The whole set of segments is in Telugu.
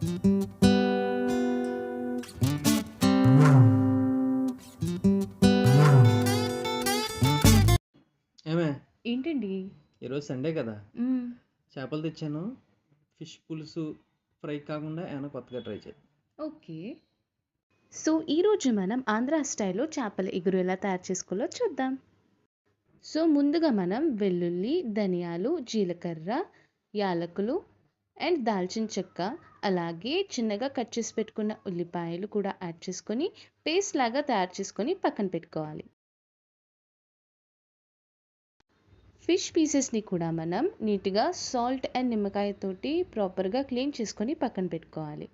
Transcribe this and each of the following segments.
ఏమే? ఏంటండి? ఈరోజు సండే కదా. చేపలు తెచ్చాను. ఫిష్ పులుసు ఫ్రై కాకుండా ఏమైనా కొత్తగా ట్రై చేయి ఓకే. సో ఈరోజు మనం ఆంధ్ర స్టైల్లో చేపల ఎగురు ఎలా తయారు చేసుకోవాలో చూద్దాం. సో ముందుగా మనం వెల్లుల్లి ధనియాలు జీలకర్ర యాలకులు అండ్ దాల్చిన చెక్క అలాగే చిన్నగా కట్ చేసి పెట్టుకున్న ఉల్లిపాయలు కూడా యాడ్ చేసుకొని పేస్ట్ లాగా తయారు చేసుకొని పక్కన పెట్టుకోవాలి. ఫిష్ పీసెస్ని కూడా మనం నీట్గా సాల్ట్ అండ్ నిమ్మకాయతోటి ప్రాపర్గా క్లీన్ చేసుకొని పక్కన పెట్టుకోవాలి.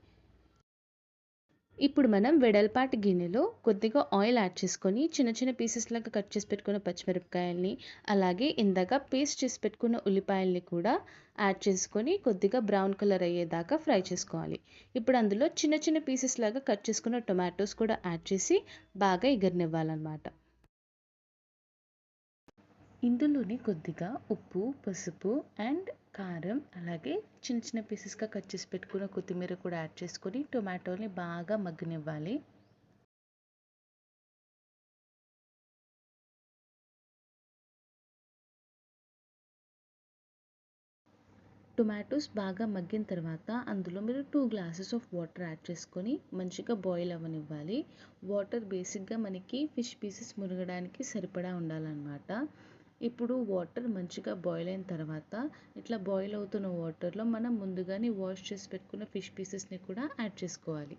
ఇప్పుడు మనం వెడల్పాటి గిన్నెలో కొద్దిగా ఆయిల్ యాడ్ చేసుకొని చిన్న చిన్న పీసెస్ లాగా కట్ చేసి పెట్టుకున్న పచ్చిమిరపకాయల్ని అలాగే ఇందాక పేస్ట్ చేసి పెట్టుకున్న ఉల్లిపాయల్ని కూడా యాడ్ చేసుకొని కొద్దిగా బ్రౌన్ కలర్ అయ్యేదాకా ఫ్రై చేసుకోవాలి. ఇప్పుడు అందులో చిన్న చిన్న పీసెస్ లాగా కట్ చేసుకున్న టొమాటోస్ కూడా యాడ్ చేసి బాగా ఎగరనివ్వాలన్నమాట. ఇందులోని కొద్దిగా ఉప్పు పసుపు అండ్ కారం అలాగే చిన్న చిన్న పీసెస్గా కట్ చేసి పెట్టుకున్న కొత్తిమీర కూడా యాడ్ చేసుకొని టొమాటోని బాగా మగ్గనివ్వాలి. టొమాటోస్ బాగా మగ్గిన తర్వాత అందులో మీరు two glasses of water add చేసుకొని మంచిగా బాయిల్ అవ్వనివ్వాలి. వాటర్ బేసిక్గా మనకి ఫిష్ పీసెస్ మునగడానికి సరిపడా ఉండాలన్నమాట. ఇప్పుడు వాటర్ మంచిగా బాయిల్ అయిన తర్వాత ఇట్లా బాయిల్ అవుతున్న వాటర్లో మనం ముందుగానే వాష్ చేసి పెట్టుకున్న ఫిష్ పీసెస్ని కూడా యాడ్ చేసుకోవాలి.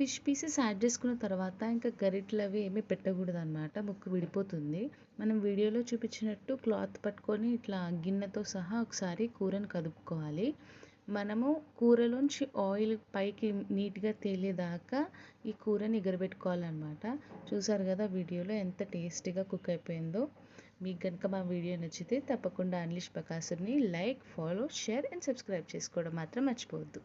ఫిష్ పీసెస్ యాడ్ చేసుకున్న తర్వాత ఇంకా గరిట్లు అవి ఏమీ పెట్టకూడదు అనమాట ముక్కు విడిపోతుంది. మనం వీడియోలో చూపించినట్టు క్లాత్ పట్టుకొని ఇట్లా గిన్నెతో సహా ఒకసారి కూరని కదుపుకోవాలి. మనము కూరలోంచి ఆయిల్ పైకి నీట్గా తేలేదాకా ఈ కూరని ఎగరబెట్టుకోవాలన్నమాట చూసారు కదా వీడియోలో ఎంత టేస్టీగా కుక్ అయిపోయిందో. మీకు కనుక మా వీడియో నచ్చితే తప్పకుండా అన్లిష్ బకాసుర్ని like follow share and subscribe చేసుకోవడం మాత్రం మర్చిపోవద్దు.